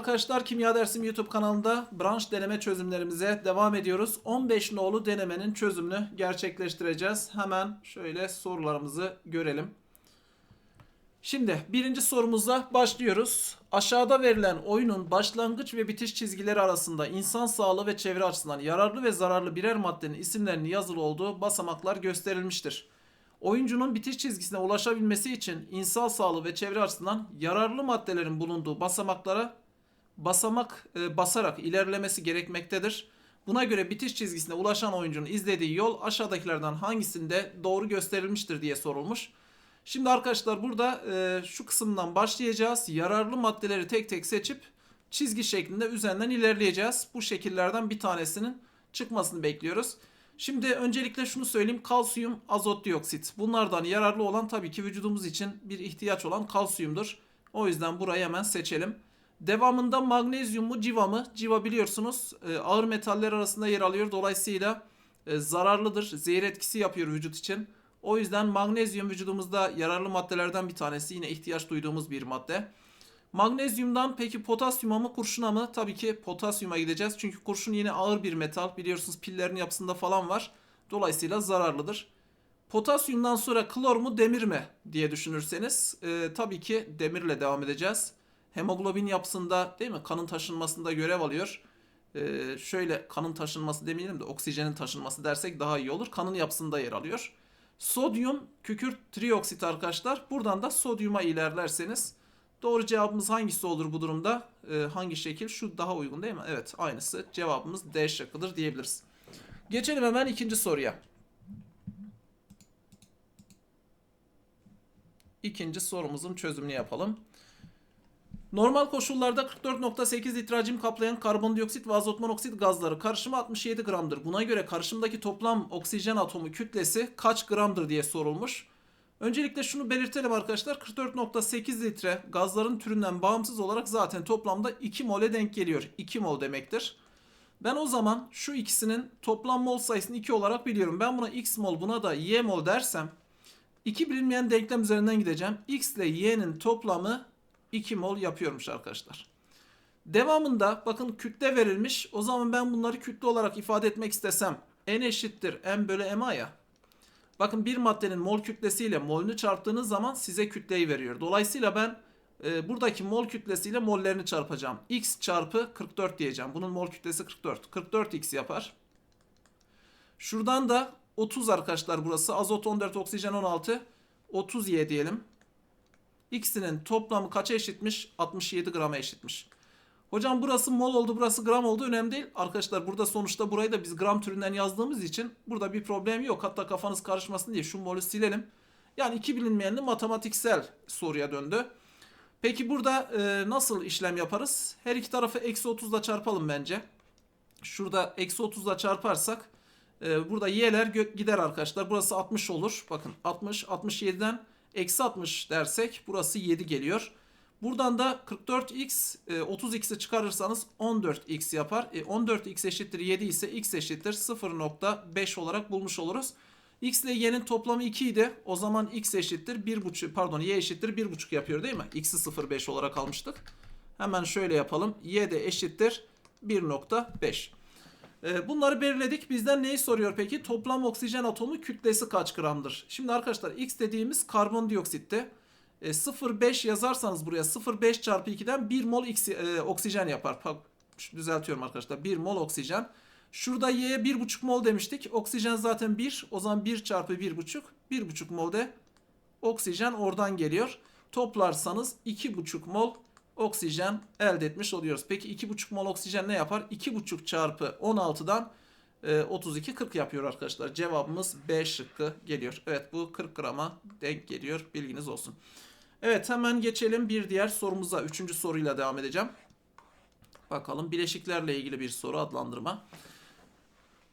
arkadaşlar Kimya Dersim YouTube kanalında branş deneme çözümlerimize devam ediyoruz. 15 nolu denemenin çözümünü gerçekleştireceğiz. Hemen şöyle sorularımızı görelim. Şimdi birinci sorumuzla başlıyoruz. Aşağıda verilen oyunun başlangıç ve bitiş çizgileri arasında insan sağlığı ve çevre açısından yararlı ve zararlı birer maddenin isimlerinin yazılı olduğu basamaklar gösterilmiştir. Oyuncunun bitiş çizgisine ulaşabilmesi için insan sağlığı ve çevre açısından yararlı maddelerin bulunduğu basamaklara basamak e, basarak ilerlemesi gerekmektedir. Buna göre bitiş çizgisine ulaşan oyuncunun izlediği yol aşağıdakilerden hangisinde doğru gösterilmiştir diye sorulmuş. Şimdi arkadaşlar burada e, şu kısımdan başlayacağız. Yararlı maddeleri tek tek seçip çizgi şeklinde üzerinden ilerleyeceğiz. Bu şekillerden bir tanesinin çıkmasını bekliyoruz. Şimdi öncelikle şunu söyleyeyim. Kalsiyum, azot dioksit. Bunlardan yararlı olan tabii ki vücudumuz için bir ihtiyaç olan kalsiyumdur. O yüzden burayı hemen seçelim. Devamında magnezyum mu civa mı? Civa biliyorsunuz e, ağır metaller arasında yer alıyor. Dolayısıyla e, zararlıdır. Zehir etkisi yapıyor vücut için. O yüzden magnezyum vücudumuzda yararlı maddelerden bir tanesi. Yine ihtiyaç duyduğumuz bir madde. Magnezyumdan peki potasyuma mı kurşuna mı? Tabii ki potasyuma gideceğiz. Çünkü kurşun yine ağır bir metal. Biliyorsunuz pillerin yapısında falan var. Dolayısıyla zararlıdır. Potasyumdan sonra klor mu demir mi diye düşünürseniz e, tabii ki demirle devam edeceğiz. Hemoglobin yapısında değil mi kanın taşınmasında görev alıyor. E, şöyle kanın taşınması demeyelim de oksijenin taşınması dersek daha iyi olur. Kanın yapısında yer alıyor. Sodyum kükürt trioksit arkadaşlar. Buradan da sodyuma ilerlerseniz doğru cevabımız hangisi olur bu durumda? E, hangi şekil? Şu daha uygun değil mi? Evet aynısı. Cevabımız D şıkkıdır diyebiliriz. Geçelim hemen ikinci soruya. İkinci sorumuzun çözümünü yapalım. Normal koşullarda 44.8 litre hacim kaplayan karbondioksit ve azot monoksit gazları karışımı 67 gramdır. Buna göre karışımdaki toplam oksijen atomu kütlesi kaç gramdır diye sorulmuş. Öncelikle şunu belirtelim arkadaşlar. 44.8 litre gazların türünden bağımsız olarak zaten toplamda 2 mole denk geliyor. 2 mol demektir. Ben o zaman şu ikisinin toplam mol sayısını 2 olarak biliyorum. Ben buna x mol buna da y mol dersem iki bilinmeyen denklem üzerinden gideceğim. x ile y'nin toplamı 2 mol yapıyormuş arkadaşlar. Devamında bakın kütle verilmiş. O zaman ben bunları kütle olarak ifade etmek istesem n eşittir m bölü ma ya. Bakın bir maddenin mol kütlesiyle molünü çarptığınız zaman size kütleyi veriyor. Dolayısıyla ben e, buradaki mol kütlesiyle mollerini çarpacağım. x çarpı 44 diyeceğim. Bunun mol kütlesi 44. 44x yapar. Şuradan da 30 arkadaşlar burası. Azot 14, oksijen 16. 30y diyelim. X'inin toplamı kaça eşitmiş? 67 grama eşitmiş. Hocam burası mol oldu, burası gram oldu önemli değil. Arkadaşlar burada sonuçta burayı da biz gram türünden yazdığımız için burada bir problem yok. Hatta kafanız karışmasın diye şu molü silelim. Yani iki bilinmeyenli matematiksel soruya döndü. Peki burada e, nasıl işlem yaparız? Her iki tarafı eksi 30 ile çarpalım bence. Şurada eksi 30 ile çarparsak e, burada y'ler gider arkadaşlar. Burası 60 olur. Bakın 60, 67'den eksi 60 dersek burası 7 geliyor. Buradan da 44x 30x'i çıkarırsanız 14x yapar. E, 14x eşittir 7 ise x eşittir 0.5 olarak bulmuş oluruz. x ile y'nin toplamı 2 idi. O zaman x eşittir 1.5 pardon y eşittir 1.5 yapıyor değil mi? x'i 0.5 olarak almıştık. Hemen şöyle yapalım. y de eşittir 1.5. E, bunları belirledik. Bizden neyi soruyor peki? Toplam oksijen atomu kütlesi kaç gramdır? Şimdi arkadaşlar x dediğimiz karbondioksitte. E, 0,5 yazarsanız buraya 0,5 çarpı 2'den 1 mol x, e, oksijen yapar. Düzeltiyorum arkadaşlar. 1 mol oksijen. Şurada y'ye 1,5 mol demiştik. Oksijen zaten 1. O zaman 1 çarpı 1,5. 1,5 mol de oksijen oradan geliyor. Toplarsanız 2,5 mol oksijen elde etmiş oluyoruz. Peki 2,5 mol oksijen ne yapar? 2,5 çarpı 16'dan 32 40 yapıyor arkadaşlar. Cevabımız B şıkkı geliyor. Evet bu 40 grama denk geliyor. Bilginiz olsun. Evet hemen geçelim bir diğer sorumuza. Üçüncü soruyla devam edeceğim. Bakalım bileşiklerle ilgili bir soru adlandırma.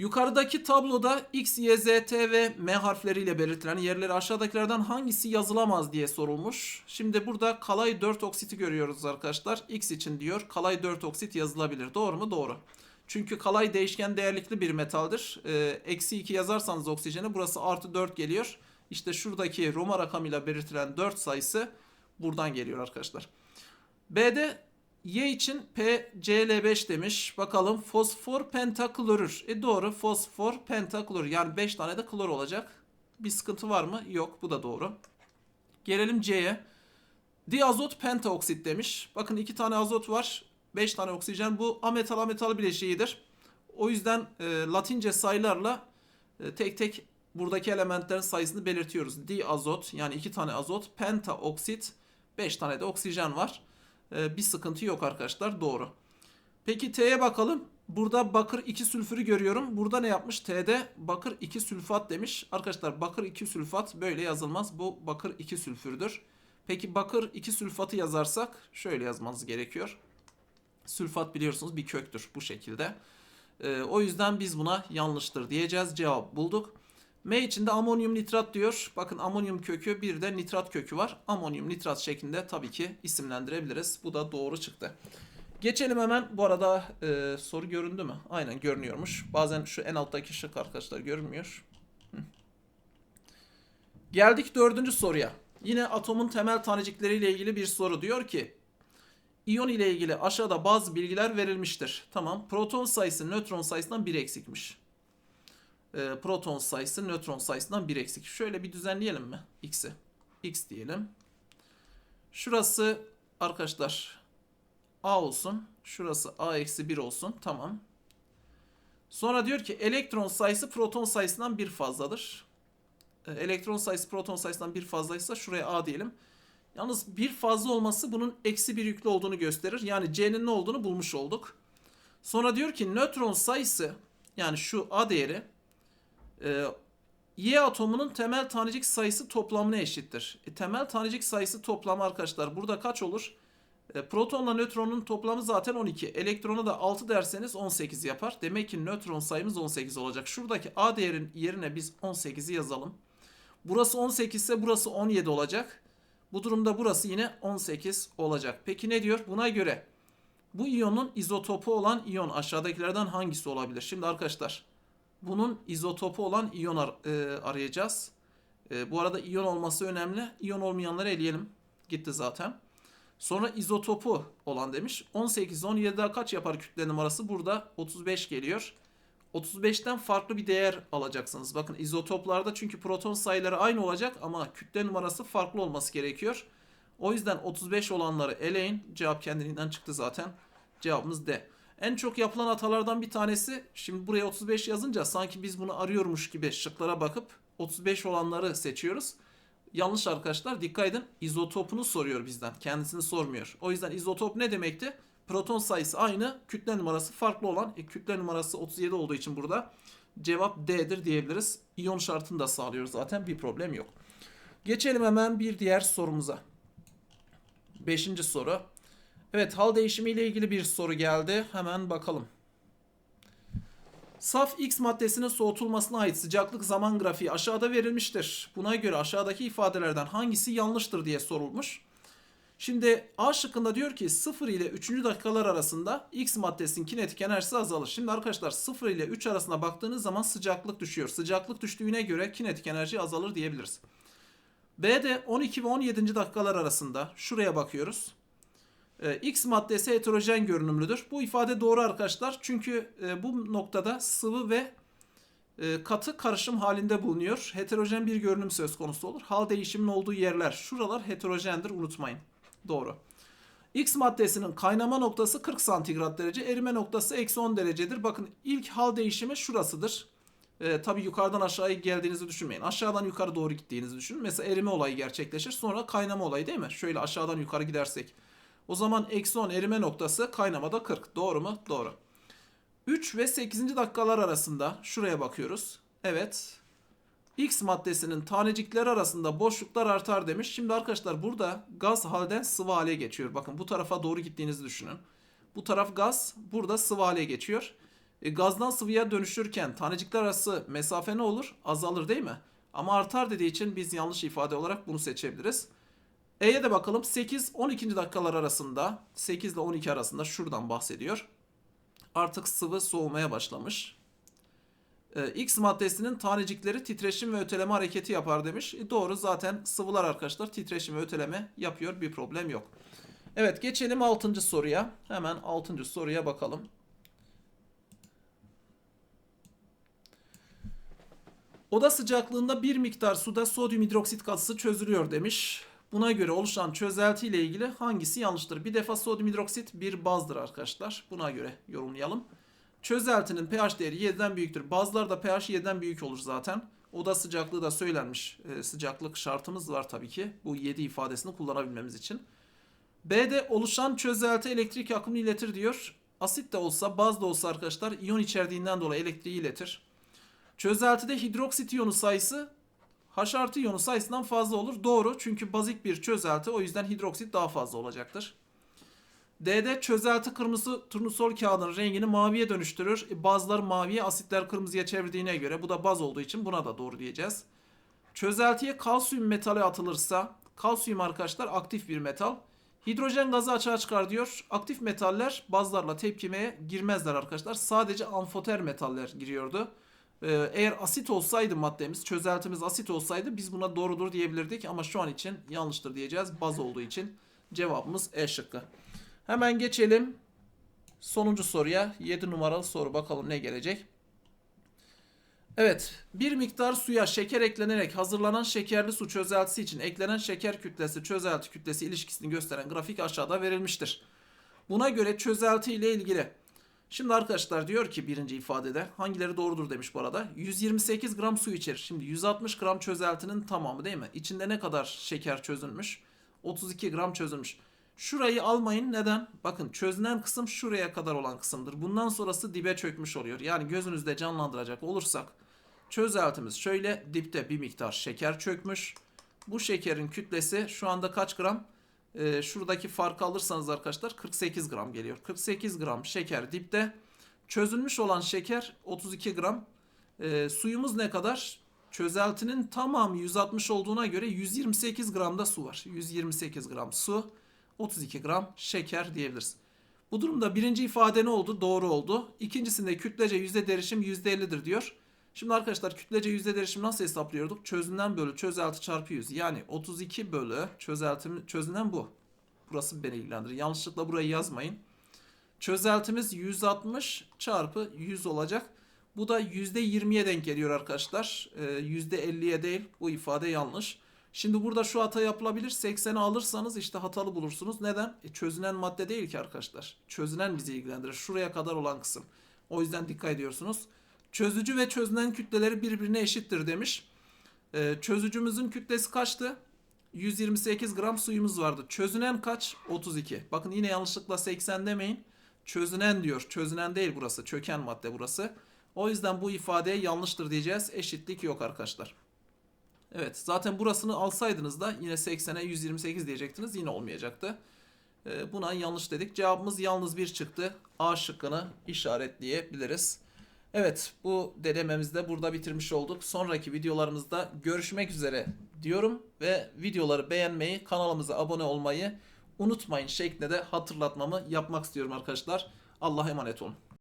Yukarıdaki tabloda X, Y, Z, T ve M harfleriyle belirtilen yerleri aşağıdakilerden hangisi yazılamaz diye sorulmuş. Şimdi burada kalay 4 oksiti görüyoruz arkadaşlar. X için diyor kalay 4 oksit yazılabilir. Doğru mu? Doğru. Çünkü kalay değişken değerlikli bir metaldir. Eksi 2 yazarsanız oksijeni burası artı 4 geliyor. İşte şuradaki Roma rakamıyla belirtilen 4 sayısı buradan geliyor arkadaşlar. B'de Y için PCl5 demiş. Bakalım fosfor pentaklorür. E doğru fosfor pentaklorür. Yani 5 tane de klor olacak. Bir sıkıntı var mı? Yok bu da doğru. Gelelim C'ye. Diazot pentaoksit demiş. Bakın iki tane azot var. 5 tane oksijen. Bu ametal ametal bileşiğidir. O yüzden e, latince sayılarla e, tek tek buradaki elementlerin sayısını belirtiyoruz. Diazot yani iki tane azot. Pentaoksit 5 tane de oksijen var. E, bir sıkıntı yok arkadaşlar. Doğru. Peki T'ye bakalım. Burada bakır 2 sülfürü görüyorum. Burada ne yapmış? T'de bakır 2 sülfat demiş. Arkadaşlar bakır 2 sülfat böyle yazılmaz. Bu bakır 2 sülfürdür. Peki bakır 2 sülfatı yazarsak şöyle yazmanız gerekiyor. Sülfat biliyorsunuz bir köktür bu şekilde. Ee, o yüzden biz buna yanlıştır diyeceğiz. Cevap bulduk. M içinde amonyum nitrat diyor. Bakın amonyum kökü bir de nitrat kökü var. Amonyum nitrat şeklinde tabii ki isimlendirebiliriz. Bu da doğru çıktı. Geçelim hemen. Bu arada e, soru göründü mü? Aynen görünüyormuş. Bazen şu en alttaki şık arkadaşlar görünmüyor. Geldik dördüncü soruya. Yine atomun temel tanecikleriyle ilgili bir soru. Diyor ki İyon ile ilgili aşağıda bazı bilgiler verilmiştir. Tamam. Proton sayısı nötron sayısından 1 eksikmiş. Ee, proton sayısı nötron sayısından 1 eksik. Şöyle bir düzenleyelim mi? X'i. X diyelim. Şurası arkadaşlar A olsun. Şurası A eksi 1 olsun. Tamam. Sonra diyor ki elektron sayısı proton sayısından bir fazladır. Ee, elektron sayısı proton sayısından bir fazlaysa şuraya A diyelim. Yalnız bir fazla olması bunun eksi bir yüklü olduğunu gösterir. Yani C'nin ne olduğunu bulmuş olduk. Sonra diyor ki nötron sayısı yani şu A değeri e, Y atomunun temel tanecik sayısı toplamına eşittir. E, temel tanecik sayısı toplamı arkadaşlar burada kaç olur? E, protonla nötronun toplamı zaten 12. Elektronu da 6 derseniz 18 yapar. Demek ki nötron sayımız 18 olacak. Şuradaki A değerin yerine biz 18'i yazalım. Burası 18 ise burası 17 olacak. Bu durumda burası yine 18 olacak. Peki ne diyor? Buna göre bu iyonun izotopu olan iyon aşağıdakilerden hangisi olabilir? Şimdi arkadaşlar bunun izotopu olan iyon ar- e, arayacağız. E, bu arada iyon olması önemli. İyon olmayanları eleyelim. Gitti zaten. Sonra izotopu olan demiş. 18 17'de kaç yapar kütle numarası? Burada 35 geliyor. 35'ten farklı bir değer alacaksınız. Bakın izotoplarda çünkü proton sayıları aynı olacak ama kütle numarası farklı olması gerekiyor. O yüzden 35 olanları eleyin. Cevap kendiliğinden çıktı zaten. Cevabımız D. En çok yapılan hatalardan bir tanesi şimdi buraya 35 yazınca sanki biz bunu arıyormuş gibi şıklara bakıp 35 olanları seçiyoruz. Yanlış arkadaşlar dikkat edin izotopunu soruyor bizden kendisini sormuyor. O yüzden izotop ne demekti? Proton sayısı aynı, kütle numarası farklı olan. E, kütle numarası 37 olduğu için burada cevap D'dir diyebiliriz. İyon şartını da sağlıyor zaten bir problem yok. Geçelim hemen bir diğer sorumuza. Beşinci soru. Evet hal değişimi ile ilgili bir soru geldi. Hemen bakalım. Saf X maddesinin soğutulmasına ait sıcaklık zaman grafiği aşağıda verilmiştir. Buna göre aşağıdaki ifadelerden hangisi yanlıştır diye sorulmuş. Şimdi A şıkkında diyor ki 0 ile 3. dakikalar arasında X maddesinin kinetik enerjisi azalır. Şimdi arkadaşlar 0 ile 3 arasına baktığınız zaman sıcaklık düşüyor. Sıcaklık düştüğüne göre kinetik enerji azalır diyebiliriz. B'de 12 ve 17. dakikalar arasında şuraya bakıyoruz. Ee, X maddesi heterojen görünümlüdür. Bu ifade doğru arkadaşlar. Çünkü e, bu noktada sıvı ve e, katı karışım halinde bulunuyor. Heterojen bir görünüm söz konusu olur. Hal değişiminin olduğu yerler şuralar heterojendir unutmayın. Doğru. X maddesinin kaynama noktası 40 santigrat derece, erime noktası eksi 10 derecedir. Bakın ilk hal değişimi şurasıdır. Ee, tabii yukarıdan aşağıya geldiğinizi düşünmeyin. Aşağıdan yukarı doğru gittiğinizi düşünün. Mesela erime olayı gerçekleşir. Sonra kaynama olayı değil mi? Şöyle aşağıdan yukarı gidersek. O zaman eksi 10 erime noktası kaynamada 40. Doğru mu? Doğru. 3 ve 8. dakikalar arasında şuraya bakıyoruz. Evet. X maddesinin tanecikleri arasında boşluklar artar demiş. Şimdi arkadaşlar burada gaz halden sıvı hale geçiyor. Bakın bu tarafa doğru gittiğinizi düşünün. Bu taraf gaz, burada sıvı hale geçiyor. E, gazdan sıvıya dönüşürken tanecikler arası mesafe ne olur? Azalır değil mi? Ama artar dediği için biz yanlış ifade olarak bunu seçebiliriz. E'ye de bakalım. 8-12. dakikalar arasında 8 ile 12 arasında şuradan bahsediyor. Artık sıvı soğumaya başlamış. Ee, X maddesinin tanecikleri titreşim ve öteleme hareketi yapar demiş. E, doğru zaten sıvılar arkadaşlar titreşim ve öteleme yapıyor bir problem yok. Evet geçelim 6. soruya. Hemen 6. soruya bakalım. Oda sıcaklığında bir miktar suda sodyum hidroksit katısı çözülüyor demiş. Buna göre oluşan çözelti ile ilgili hangisi yanlıştır? Bir defa sodyum hidroksit bir bazdır arkadaşlar. Buna göre yorumlayalım. Çözeltinin pH değeri 7'den büyüktür. Bazılarda pH 7'den büyük olur zaten. Oda sıcaklığı da söylenmiş. Ee, sıcaklık şartımız var tabii ki. Bu 7 ifadesini kullanabilmemiz için. B'de oluşan çözelti elektrik akımını iletir diyor. Asit de olsa, baz da olsa arkadaşlar iyon içerdiğinden dolayı elektriği iletir. Çözeltide hidroksit iyonu sayısı H artı iyonu sayısından fazla olur. Doğru çünkü bazik bir çözelti o yüzden hidroksit daha fazla olacaktır. D'de çözelti kırmızı turnusol kağıdının rengini maviye dönüştürür. E, Bazılar maviye, asitler kırmızıya çevirdiğine göre bu da baz olduğu için buna da doğru diyeceğiz. Çözeltiye kalsiyum metali atılırsa, kalsiyum arkadaşlar aktif bir metal. Hidrojen gazı açığa çıkar diyor. Aktif metaller bazlarla tepkimeye girmezler arkadaşlar. Sadece amfoter metaller giriyordu. Ee, eğer asit olsaydı maddemiz, çözeltimiz asit olsaydı biz buna doğrudur diyebilirdik. Ama şu an için yanlıştır diyeceğiz. Baz olduğu için cevabımız E şıkkı. Hemen geçelim sonuncu soruya. 7 numaralı soru bakalım ne gelecek. Evet, bir miktar suya şeker eklenerek hazırlanan şekerli su çözeltisi için eklenen şeker kütlesi çözelti kütlesi ilişkisini gösteren grafik aşağıda verilmiştir. Buna göre çözelti ile ilgili. Şimdi arkadaşlar diyor ki birinci ifadede hangileri doğrudur demiş bu arada. 128 gram su içerir. Şimdi 160 gram çözeltinin tamamı değil mi? İçinde ne kadar şeker çözülmüş? 32 gram çözülmüş. Şurayı almayın. Neden? Bakın çözünen kısım şuraya kadar olan kısımdır. Bundan sonrası dibe çökmüş oluyor. Yani gözünüzde canlandıracak olursak çözeltimiz şöyle dipte bir miktar şeker çökmüş. Bu şekerin kütlesi şu anda kaç gram? Ee, şuradaki farkı alırsanız arkadaşlar 48 gram geliyor. 48 gram şeker dipte. Çözülmüş olan şeker 32 gram. Ee, suyumuz ne kadar? Çözeltinin tamamı 160 olduğuna göre 128 gram da su var. 128 gram su, 32 gram şeker diyebiliriz. Bu durumda birinci ifade ne oldu? Doğru oldu. İkincisinde kütlece yüzde derişim %50'dir diyor. Şimdi arkadaşlar kütlece yüzde derişim nasıl hesaplıyorduk? Çözünen bölü çözelti çarpı 100. Yani 32 bölü çözeltim, çözünen bu. Burası beni ilgilendirir. Yanlışlıkla burayı yazmayın. Çözeltimiz 160 çarpı 100 olacak. Bu da %20'ye denk geliyor arkadaşlar. Ee, %50'ye değil. Bu ifade yanlış. Şimdi burada şu hata yapılabilir. 80'i alırsanız işte hatalı bulursunuz. Neden? E, çözünen madde değil ki arkadaşlar. Çözünen bizi ilgilendirir. Şuraya kadar olan kısım. O yüzden dikkat ediyorsunuz. Çözücü ve çözünen kütleleri birbirine eşittir demiş. Ee, çözücümüzün kütlesi kaçtı? 128 gram suyumuz vardı. Çözünen kaç? 32. Bakın yine yanlışlıkla 80 demeyin. Çözünen diyor. Çözünen değil burası. Çöken madde burası. O yüzden bu ifadeye yanlıştır diyeceğiz. Eşitlik yok arkadaşlar. Evet zaten burasını alsaydınız da yine 80'e 128 diyecektiniz. Yine olmayacaktı. Ee, buna yanlış dedik. Cevabımız yalnız bir çıktı. A şıkkını işaretleyebiliriz. Evet bu denememizi de burada bitirmiş olduk. Sonraki videolarımızda görüşmek üzere diyorum ve videoları beğenmeyi, kanalımıza abone olmayı unutmayın şeklinde de hatırlatmamı yapmak istiyorum arkadaşlar. Allah'a emanet olun.